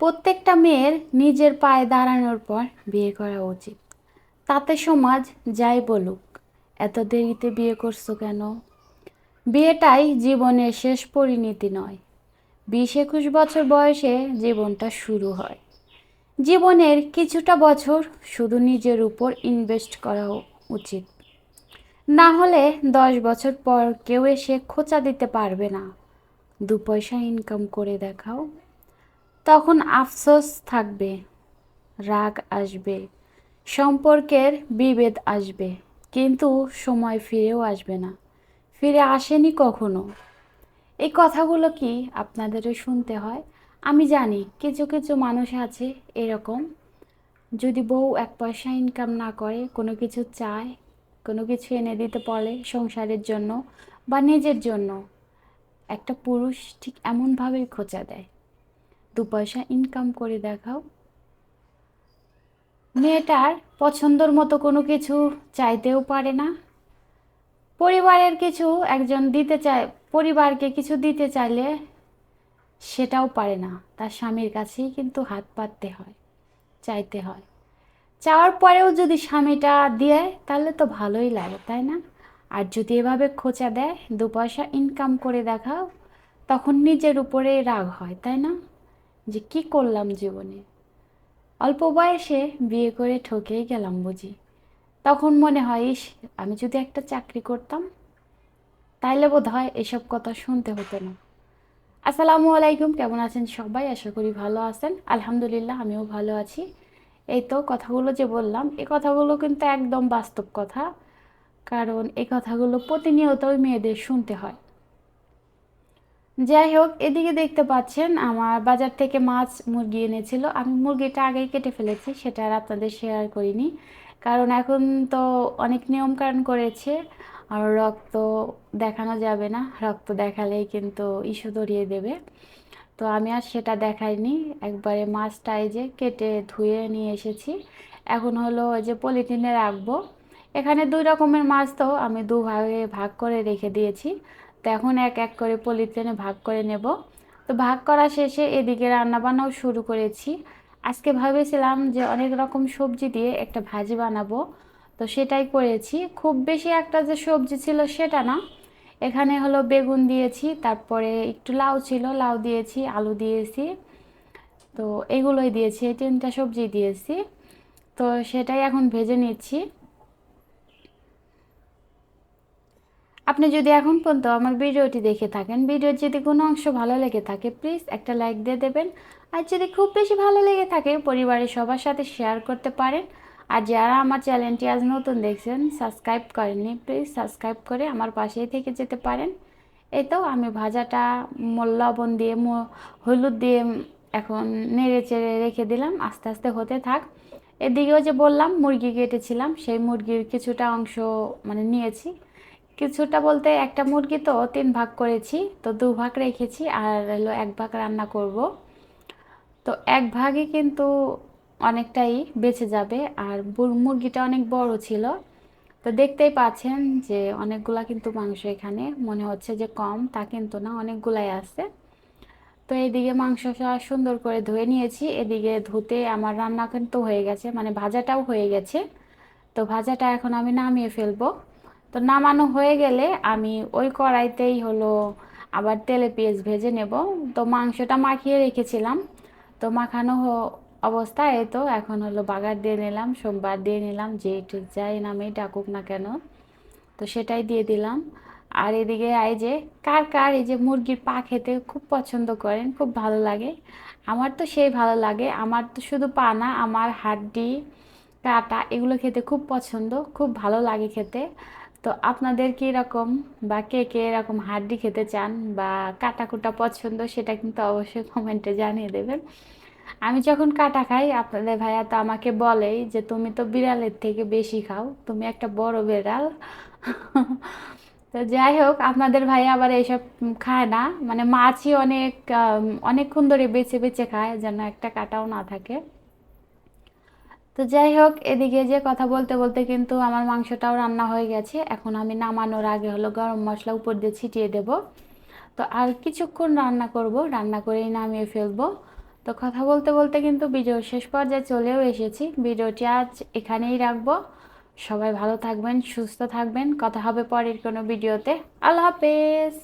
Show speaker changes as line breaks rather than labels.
প্রত্যেকটা মেয়ের নিজের পায়ে দাঁড়ানোর পর বিয়ে করা উচিত। তাতে সমাজ যাই বলুক, এত দেরিতে বিয়ে করছ কেন? বিয়েটাই জীবনের শেষ পরিণতি নয়। বিশ একুশ বছর বয়সে জীবনটা শুরু হয়। জীবনের কিছুটা বছর শুধু নিজের উপর ইনভেস্ট করা উচিত। না হলে দশ বছর পর কেউ এসে খোঁচা দিতে পারবে না। দু পয়সা ইনকাম করে দেখাও। তখন আফসোস থাকবে, রাগ আসবে, সম্পর্কের বিভেদ আসবে, কিন্তু সময় ফিরেও আসবে না। ফিরে আসেনি কখনো? এই কথাগুলো কি আপনাদেরও শুনতে হয়? আমি জানি কিছু কিছু মানুষ আছে এরকম। যদি বউ এক পয়সা ইনকাম না করে, কোনো কিছু চায়, কোনো কিছু এনে দিতে পারে সংসারের জন্য বা নিজের জন্য, একটা পুরুষ ঠিক এমনভাবেই খোঁচা দেয়। দু পয়সা ইনকাম করে দেখাও। মেয়েটার পছন্দর মতো কোনো কিছু চাইতেও পারে না। পরিবারের কিছু একজন দিতে চায়, পরিবারকে কিছু দিতে চাইলে সেটাও পারে না। তার স্বামীর কাছেই কিন্তু হাত পাততে হয়, চাইতে হয়। চাওয়ার পরেও যদি স্বামীটা দিয়ে, তাহলে তো ভালোই লাগে, তাই না? আর যদি এভাবে খোঁচা দেয় দু পয়সা ইনকাম করে দেখাও, তখন নিজের উপরে রাগ হয়, তাই না? যে কি করলাম জীবনে? অল্প বয়সে বিয়ে করে ঠকেই গেলাম বুঝি। তখন মনে হয়, ইস, আমি যদি একটা চাকরি করতাম, তাইলে বোধ হয় এসব কথা শুনতে হতো না। আসসালামু আলাইকুম, কেমন আছেন সবাই? আশা করি ভালো আছেন। আলহামদুলিল্লাহ, আমিও ভালো আছি। এই তো কথাগুলো যে বললাম এই কথাগুলো কিন্তু একদম বাস্তব কথা। কারণ এই কথাগুলো প্রতিনিয়তই মেয়েদের শুনতে হয়। যাই হোক, এদিকে দেখতে পাচ্ছেন আমার বাজার থেকে মাছ মুরগি এনেছিল। আমি মুরগিটা আগেই কেটে ফেলেছি, সেটা আর আপনাদের শেয়ার করিনি। কারণ এখন তো অনেক নিয়মকানুন করেছে, আর রক্ত দেখানো যাবে না। রক্ত দেখালেই কিন্তু ইস্যু ধরিয়ে দেবে। তো আমি আর সেটা দেখাইনি। একবারে মাছটা যে কেটে ধুয়ে নিয়ে এসেছি। এখন হলো ওই যে পলিথিনে রাখব। এখানে দুই রকমের মাছ তো আমি দুভাগে ভাগ করে রেখে দিয়েছি। তো এখন এক এক করে পলিথিনে ভাগ করে নেব। তো ভাগ করা শেষে এদিকে রান্নাবান্নাও শুরু করেছি। আজকে ভেবেছিলাম যে অনেক রকম সবজি দিয়ে একটা ভাজি বানাবো। তো সেটাই করেছি। খুব বেশি একটা যে সবজি ছিল সেটা না। এখানে হলো বেগুন দিয়েছি, তারপরে একটু লাউ ছিল, লাউ দিয়েছি, আলু দিয়েছি। তো এগুলোই দিয়েছি, এই তিনটা সবজি দিয়েছি। তো সেটাই এখন ভেজে নিচ্ছি। আপনি যদি এখন পর্যন্ত আমার ভিডিওটি দেখে থাকেন, ভিডিওর যদি কোনো অংশ ভালো লেগে থাকে প্লিজ একটা লাইক দিয়ে দেবেন। আর যদি খুব বেশি ভালো লেগে থাকে, পরিবারের সবার সাথে শেয়ার করতে পারেন। আর যারা আমার চ্যানেলটি আজ নতুন দেখছেন সাবস্ক্রাইব করেননি প্লিজ সাবস্ক্রাইব করে আমার পাশেই থেকে যেতে পারেন। এই তো আমি ভাজাটা লবণ দিয়ে হলুদ দিয়ে এখন নেড়ে চেড়ে রেখে দিলাম, আস্তে আস্তে হতে থাক। এদিকেও যে বললাম, মুরগি কেটেছিলাম, সেই মুরগির কিছুটা অংশ মানে নিয়েছি। কিছুটা বলতে একটা মুরগি তো তিন ভাগ করেছি, তো দু ভাগ রেখেছি আর হলো এক ভাগ রান্না করব। তো এক ভাগে কিন্তু অনেকটাই বেঁচে যাবে আর মুরগিটা অনেক বড় ছিল। তো দেখতেই পাচ্ছেন যে অনেকগুলা কিন্তু মাংস এখানে, মনে হচ্ছে যে কম, তা কিন্তু না, অনেকগুলাই আছে। তো এদিকে মাংস সুন্দর করে ধুয়ে নিয়েছি, এদিকে ধুতে আমার রান্না কিন্তু হয়ে গেছে মানে ভাজাটাও হয়ে গেছে। তো ভাজাটা এখন আমি নামিয়ে ফেলব। তো নামানো হয়ে গেলে আমি ওই কড়াইতেই হলো আবার তেলে পেঁয়াজ ভেজে নেব। তো মাংসটা মাখিয়ে রেখেছিলাম। তো মাখানো অবস্থায় তো এখন হলো বাগার দিয়ে নিলাম, সোমবার দিয়ে নিলাম, যে ঠিক যাই নামে ডাকুক না কেন। তো সেটাই দিয়ে দিলাম। আর এদিকে এই যে কার কার এই যে মুরগির পা খেতে খুব পছন্দ করেন, খুব ভালো লাগে। আমার তো সেই ভালো লাগে। আমার তো শুধু পা না, আমার হাড্ডি, কাটা এগুলো খেতে খুব পছন্দ, খুব ভালো লাগে খেতে। তো আপনাদের কি এরকম বা কে কে এরকম হাড্ডি খেতে চান বা কাটা কুটা পছন্দ সেটা কিন্তু অবশ্যই কমেন্টে জানিয়ে দেবেন। আমি যখন কাটা খাই, আপনাদের ভাইয়া তো আমাকে বলেই যে, তুমি তো বিড়ালের থেকে বেশি খাও, তুমি একটা বড় বিড়াল। তো যাই হোক, আপনাদের ভাই আবার এইসব খায় না। মানে মাছই অনেক অনেকক্ষণ ধরে বেছে বেছে খায় যেন একটা কাটাও না থাকে। তো যাই হোক, এদিকে যে কথা বলতে বলতে কিন্তু আমার মাংসটাও রান্না হয়ে গেছে। এখন আমি নামানোর আগে হলো গরম মশলা উপর দিয়ে ছিটিয়ে দেব। তো আর কিছুক্ষণ রান্না করব, রান্না করেই নামিয়ে ফেলব। তো কথা বলতে বলতে কিন্তু ভিডিও শেষ পর্যায়ে চলেও এসেছি। ভিডিওটি আজ এখানেই রাখব। সবাই ভালো থাকবেন, সুস্থ থাকবেন। কথা হবে পরের কোনো ভিডিওতে। আল্লাহ হাফেজ!